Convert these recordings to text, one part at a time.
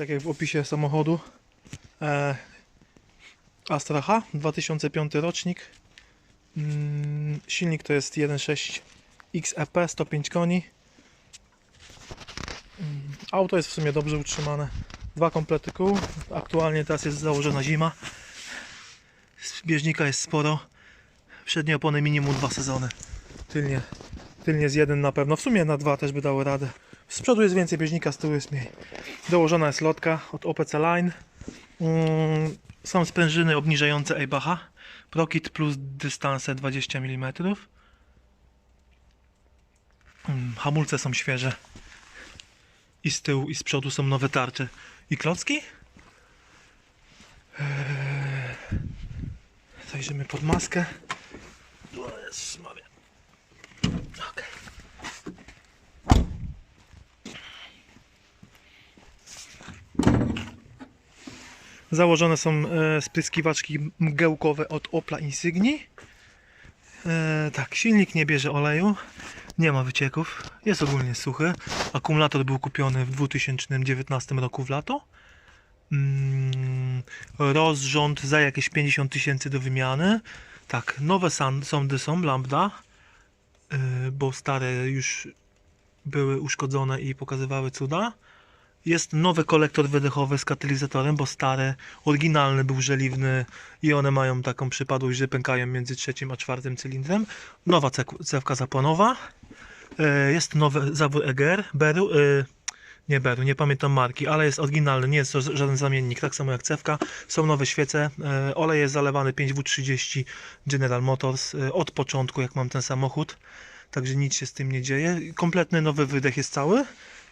tak jak w opisie samochodu. E, Astra H, 2005 rocznik. Mm, silnik to jest 1.6 XEP, 105 koni. Mm, Auto jest w sumie dobrze utrzymane. Dwa komplety kół. Aktualnie teraz jest założona zima. Bieżnika jest sporo. Przednie opony minimum dwa sezony. Tylnie, tylnie z jeden na pewno. W sumie na dwa też by dało radę. Z przodu jest więcej bieżnika, z tyłu jest mniej. Dołożona jest lotka od OPC Line. Mm, Są sprężyny obniżające Eibacha. Prokit plus dystanse 20 mm. Hamulce są świeże. I z tyłu, i z przodu są nowe tarcze. I klocki? Eee, Zajrzymy pod maskę. Założone są e, spryskiwaczki mgiełkowe od Opla Insigni. E, tak, silnik nie bierze oleju, nie ma wycieków, jest ogólnie suchy. Akumulator był kupiony w 2019 roku w lato. Mm, rozrząd za jakieś 50 tysięcy do wymiany. Tak, nowe sondy są, lambda, yy, bo stare już były uszkodzone i pokazywały cuda. Jest nowy kolektor wydechowy z katalizatorem, bo stary, oryginalny był żeliwny i one mają taką przypadłość, że pękają między trzecim a czwartym cylindrem. Nowa cewka zapłonowa. Yy, Jest nowy zawór EGR, Beru, yy, nie Beru, nie pamiętam marki, ale jest oryginalny, nie jest to żaden zamiennik, tak samo jak cewka. Są nowe świece, e, olej jest zalewany 5W30 General Motors e, od początku, jak mam ten samochód, także nic się z tym nie dzieje. Kompletny nowy wydech jest cały,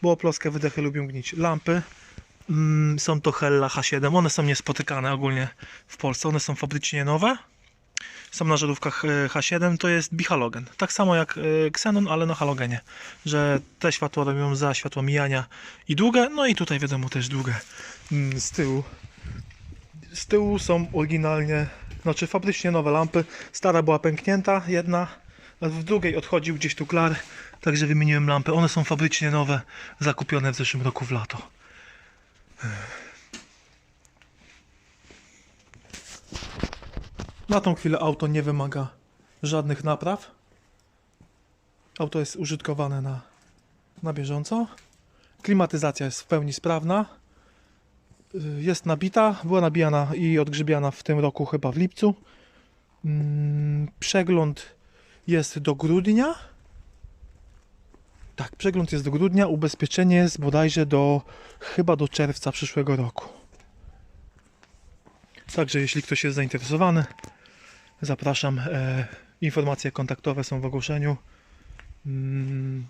bo oploskie wydechy lubią gnić. Lampy mm, są to Hella H7, one są niespotykane ogólnie w Polsce, one są fabrycznie nowe. Są na żarówkach e, H7, to jest bihalogen. Tak samo jak e, Xenon, ale na halogenie. Że te światła robią za światło mijania i długie, no i tutaj wiadomo też długie mm, z tyłu. Z tyłu są oryginalnie, znaczy fabrycznie nowe lampy. Stara była pęknięta, jedna, a w drugiej odchodził gdzieś tu klar, także wymieniłem lampy. One są fabrycznie nowe, zakupione w zeszłym roku w lato. Na tą chwilę auto nie wymaga żadnych napraw. Auto jest użytkowane na, na bieżąco. Klimatyzacja jest w pełni sprawna. Jest nabita, była nabijana i odgrzybiana w tym roku chyba w lipcu. Mm, Przegląd jest do grudnia. Tak, przegląd jest do grudnia, ubezpieczenie jest bodajże do chyba do czerwca przyszłego roku. Także jeśli ktoś jest zainteresowany, zapraszam. E, informacje kontaktowe są w ogłoszeniu. Mm,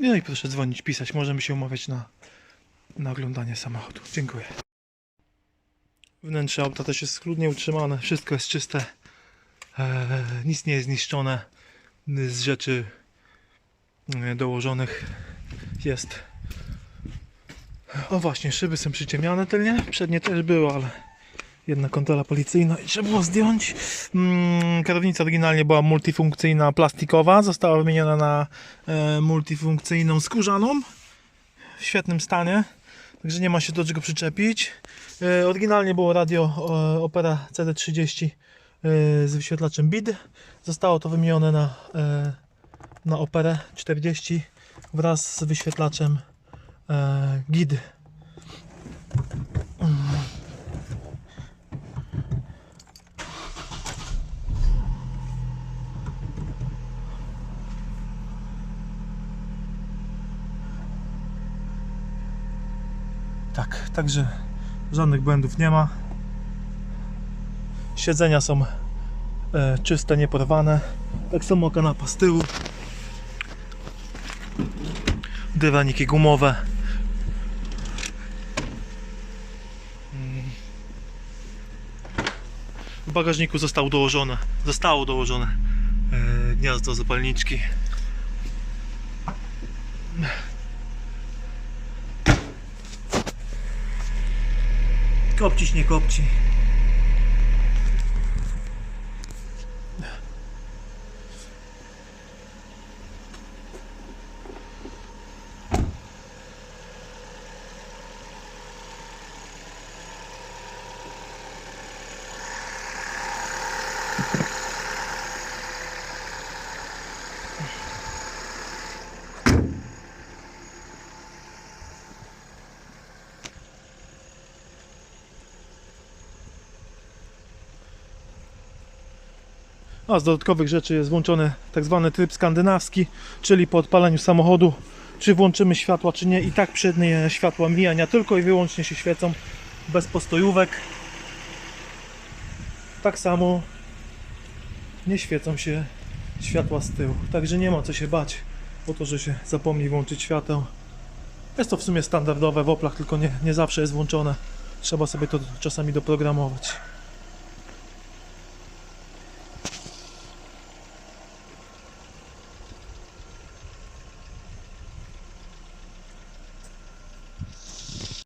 no i proszę dzwonić, pisać. Możemy się umawiać na, na oglądanie samochodu. Dziękuję. Wnętrze auta też jest schludnie utrzymane. Wszystko jest czyste. E, nic nie jest zniszczone. Z rzeczy e, dołożonych jest. O właśnie, szyby są przyciemniane tylnie. Przednie też było, ale jedna kontrola policyjna i trzeba było zdjąć. Mm, kierownica oryginalnie była multifunkcyjna, plastikowa, została wymieniona na e, multifunkcyjną skórzaną w świetnym stanie, także nie ma się do czego przyczepić. E, oryginalnie było radio Opera CD30 e, z wyświetlaczem BID. Zostało to wymienione na, e, na Operę 40 wraz z wyświetlaczem e, GID. Tak, także żadnych błędów nie ma. Siedzenia są e, czyste, nieporwane. Tak samo kanapa z tyłu. Dywaniki gumowe. W bagażniku zostało dołożone, zostało dołożone e, gniazdo zapalniczki. Kopcić nie kopci. A z dodatkowych rzeczy jest włączony tak zwany tryb skandynawski, czyli po odpaleniu samochodu, czy włączymy światła, czy nie. I tak przednie światła mijania tylko i wyłącznie się świecą bez postojówek. Tak samo nie świecą się światła z tyłu. Także nie ma co się bać o to, że się zapomni włączyć świateł. Jest to w sumie standardowe w Oplach, tylko nie, nie zawsze jest włączone. Trzeba sobie to czasami doprogramować.